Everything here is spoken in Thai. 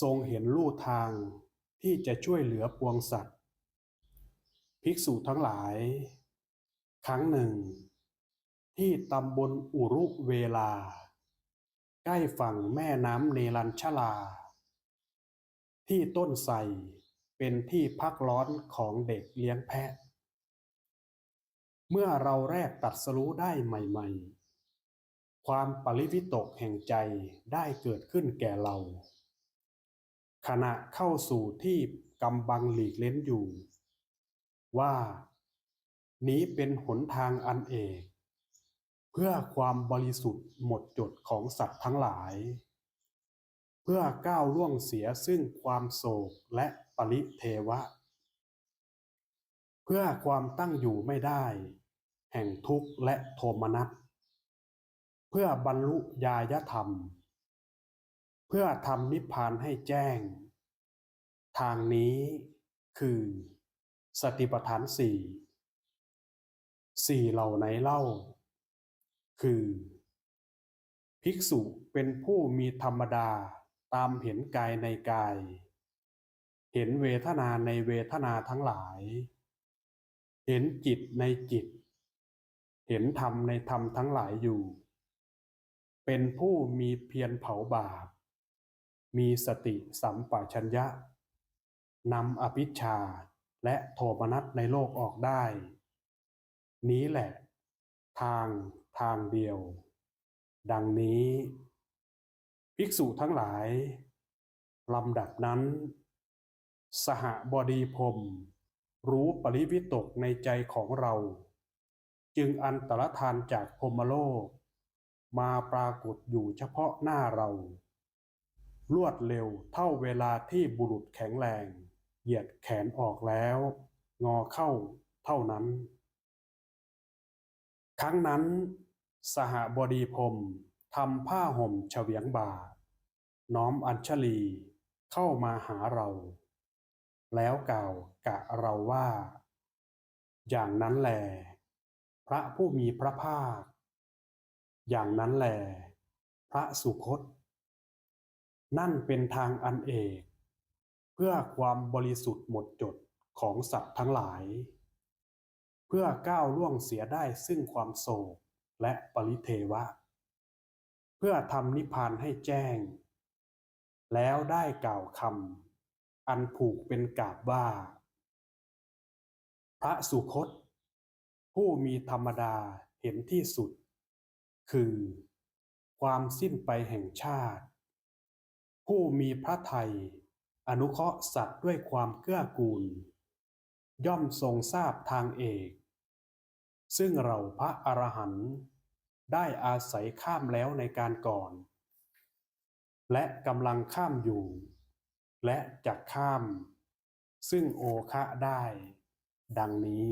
ทรงเห็นลู่ทางที่จะช่วยเหลือปวงสัตว์ ภิกษุทั้งหลาย ครั้งหนึ่ง ที่ตำบลอุรุเวลา ใกล้ฝั่งแม่น้ำเนรัญชลา ที่ต้นไทรเป็นที่พักร้อนของเด็กเลี้ยงแพะ เมื่อเราแรกตัดสรู้ได้ใหม่ ๆ ความปริวิตกแห่งใจได้เกิดขึ้นแก่เรา ขณะเข้าสู่ที่กำบังหลีกเล้นอยู่ ว่า นี้เป็นหนทางอันเอก เพื่อความบริสุทธิ์หมดจดของสัตว์ทั้งหลาย เพื่อก้าวล่วงเสียซึ่งความโศกและปริเทวะ เพื่อความตั้งอยู่ไม่ได้ แห่งทุกข์และโทมนัสเพื่อบรรลุญายธรรม เพื่อทำนิพพานให้แจ้ง ทางนี้คือ สติปัฏฐานสี่สี่เหล่าไหนเล่า คือ ภิกษุเป็นผู้มีธรรมดาตามเห็นกายในกาย เห็นเวทนาในเวทนาทั้งหลาย เห็นจิตในจิต เห็นธรรมในธรรมทั้งหลายอยู่ เป็นผู้มีเพียรเผาบาป มีสติสัมปชัญญะนำอภิชาและโทมนัสในโลกออกได้ นี้แหละ ทางทางเดียว ดังนี้ ภิกษุทั้งหลายลำดับนั้น สหบดีพรมรู้ปริวิตกในใจของเรา จึงอันตรธานจากพรมโลก มาปรากฏอยู่เฉพาะหน้าเรา รวดเร็วเท่าเวลาที่บุรุษแข็งแรง เหยียดแขนออกแล้ว งอเข้าเท่านั้น ครั้งนั้น สหบดีพรมทำผ้าห่มเฉวียงบ่า น้อมอัญชลีเข้ามาหาเรา แล้วกล่าวกะเราว่า อย่างนั้นแหลพระผู้มีพระภาค อย่างนั้นแหลพระสุคต นั่นเป็นทางอันเอก เพื่อความบริสุทธิ์หมดจดของสัตว์ทั้งหลาย เพื่อก้าวล่วงเสียได้ซึ่งความโศกและปริเทวะ เพื่อทำนิพพานให้แจ้ง แล้วได้กล่าวคำอันผูกเป็นกาบว่า พระสุคต ผู้มีธรรมดาเห็นที่สุด คือ ความสิ้นไปแห่งชาติ ผู้มีพระไทยอนุเคราะห์สัตว์ด้วยความเกื้อกูล ย่อมทรงทราบทางเอก ซึ่งเราพระอรหันต์ได้อาศัยข้ามแล้วในการก่อน และกำลังข้ามอยู่ และจะข้าม ซึ่งโอคะได้ ดังนี้